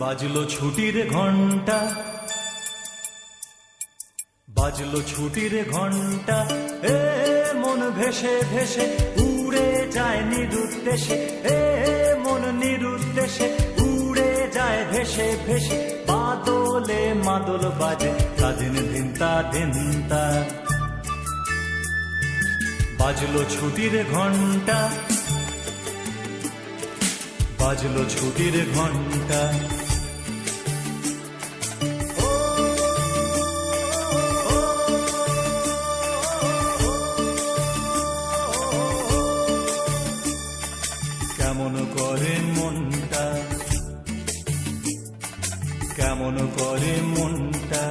বাজলো ছুটির ঘণ্টা বাজলো ছুটির ঘণ্টা এ মন ভেসে ভেসে উড়ে যায় নিরুদ্দেশে এ মন নিরুদ্দেশে উড়ে যায় ভেসে ভেসে বাদলে মাদল বাজে কাদিন ধিনতা ধিনতা বাজলো ছুটির ঘণ্টা বাজলো ছুটির ঘণ্টা কেমন করে মনটা? কেমন করে মনটা?